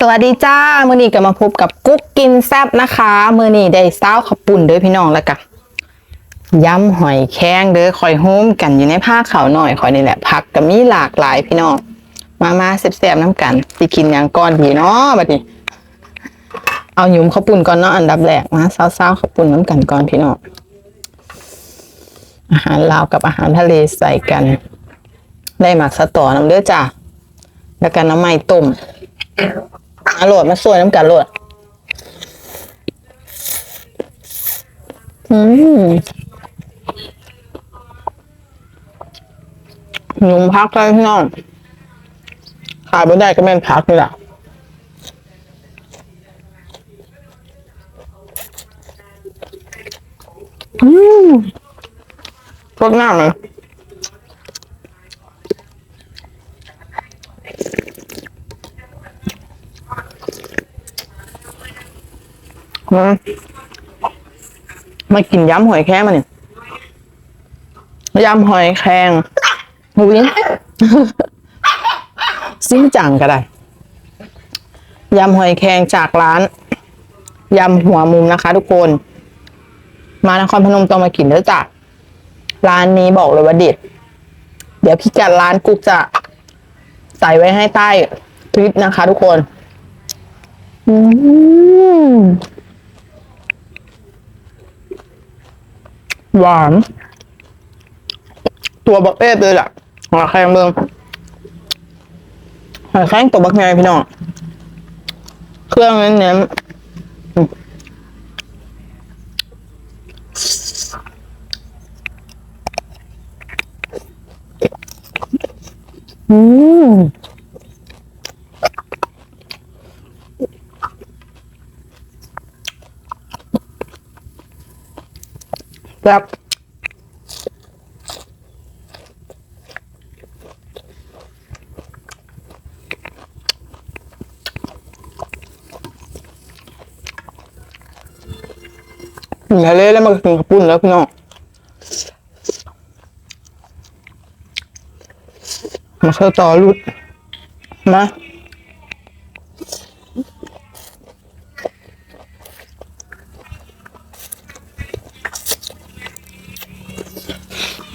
สวัสดีจ้า มือนี้ก็มาพบกับกุ๊กกินแซบนะคะ มือนี้ได้เซ้าวขับปุ่นด้อพี่น้องแล้วกะยำหอยแข้งเด้อคอยโฮมกันอยู่ในผ้าขาวหน่อยคอยนี่แหละผักก็มีหลากหลายพี่น้อง มามาแซ่บๆน้ำกันสิกินอย่างก่อนดีเนาะบัดนี้ เอาหยุมข้าวปุ่นก่อนเนาะอันดับแรกมาเซ้าวๆข้าวปุ่นน้ำกันก่อนพี่น้องอาหารลาวกับอาหารทะเลใส่กัน ได้หมักสะตอน้ำเด้อจ้าแล้วกันน้ำไม้ต้ม อร่อยมาสวยน้ำกันโลดอืมหนุ่มพักเลยพี่น้อง ขายไม่ได้ก็แม่นพักนี่แหละอืมรสหน้าเลย มามากินยำหอยแครงมาเนี่ยยำหอยแครงหูยซิ่งจังก็ได้ยำหอยแครงจากร้านยำหัวมุมนะคะ ทุกคน มานครพนมต้องมากินเด้อจ้ะร้านนี้บอกเลยว่าเด็ด เดี๋ยวพี่กัดร้านกุ๊กจะใส่ไว้ให้ใต้คลิปนะคะ ทุกคน อืม หวาน ตัวบักเอ๊ดเลยแหละหอยแครงเบิ่งหอยแครงตัวบักไงพี่น้องเครื่องเน้นๆอืมอืม แบบกินทะเลแล้วมันก็กินกระปุ่นแล้วพี่น้องมาเชื่อต่อรุดมา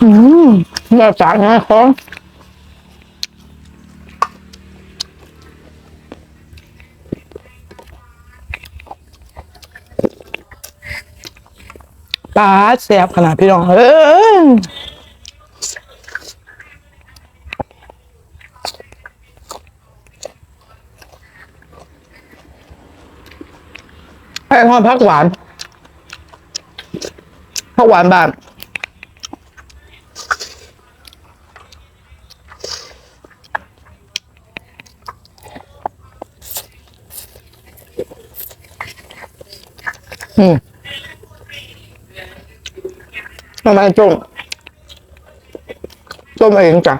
อืมแบบจากง่ายของปลาแซ่บขนาดพี่น้อง เอ้ยให้ความพักหวาน พักหวานแบบ อืมทำไมจุ่มต้มเองจ้ะ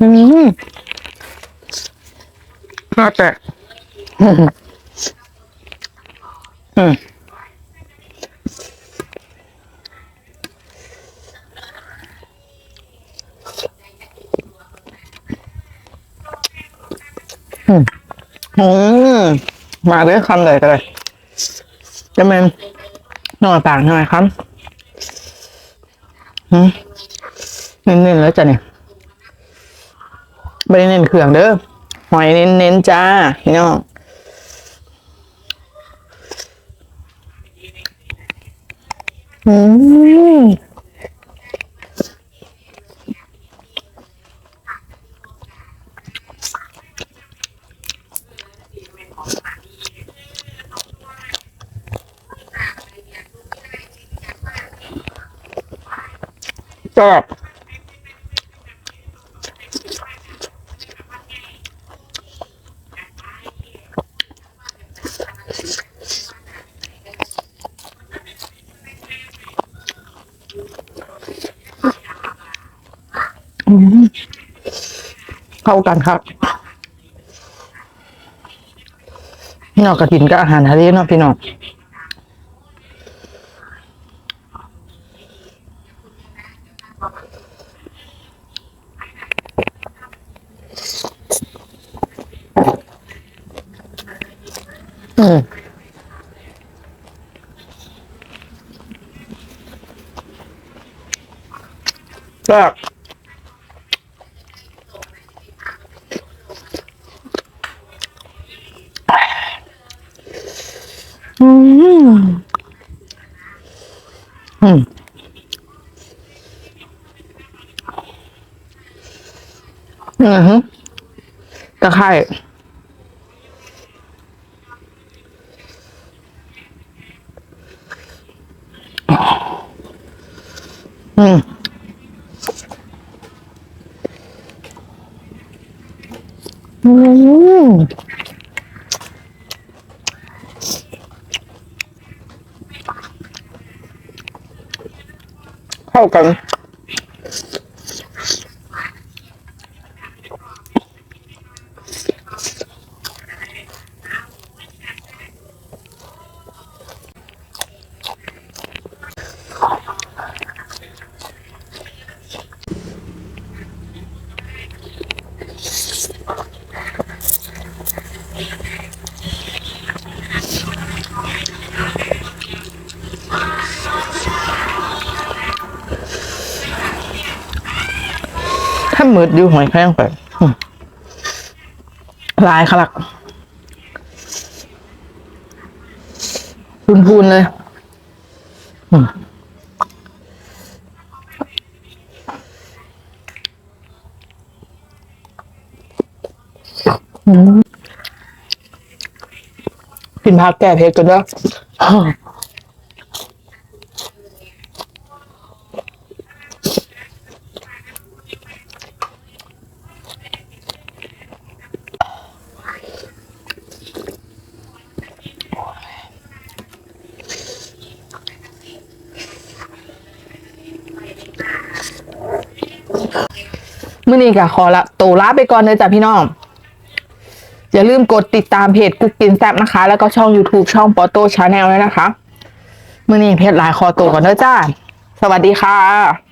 อืมน่าแตกอืมอืม อืมมาด้วยคำเลยกันเลยจะเป็นหน่อต่างหน่อยครับอืมเน้นๆแล้วจ้ะเนี่ยไม่ได้เน้นเครื่องเด้อหอยเน้นๆจ้าพี่น้องอืม แซ่บเข้ากันครับพี่น้องกระถินกับอาหารทะเลเนาะพี่น้อง แบบอืมอืมอือฮึตะไคร่ อืมอืมเข้ากัน ถ้ามืดอยู่หอยแครงไปลายขลักพูนๆเลย อืม กินผักแก้เผ็ดกันด้วยมื่อนี้ก็ขอละตัวลาไปก่อนเลยจ้ะพี่น้อง อย่าลืมกดติดตามเพจกุ๊กกินแซบนะคะ แล้วก็ช่อง YouTube ช่องปอโต้ชาแนลด้วยนะคะ มื่อนี้เพจหลายคอตัวก่อนเด้อจ้า สวัสดีค่ะ